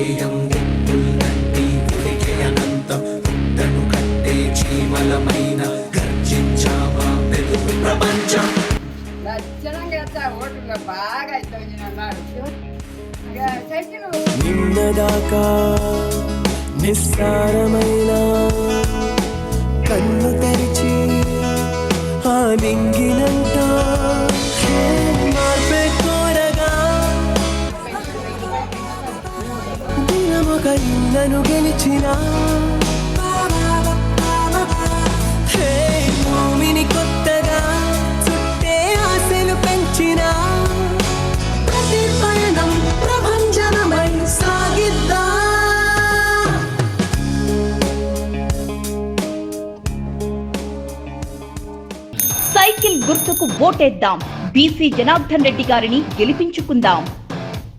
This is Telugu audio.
ధ్యేయం అనంతం పుట్టను కట్టే చీమలమైన గర్జించావా వెలుగు ప్రపంచం. నిన్నదాకా నిస్సారమైన కన్ను తెరిచి ఆ ఒక ఇన్నను గెలిచిన హే భూమిని కొత్తగా చుట్టే ఆశలు పెంచిన ప్రతి పయనం ప్రభంజనమై సాగిద్దా. సైకిల్ గుర్తుకు ఓటేద్దాం. బీసీ జనార్దన్ రెడ్డి గారిని గెలిపించుకుందాం.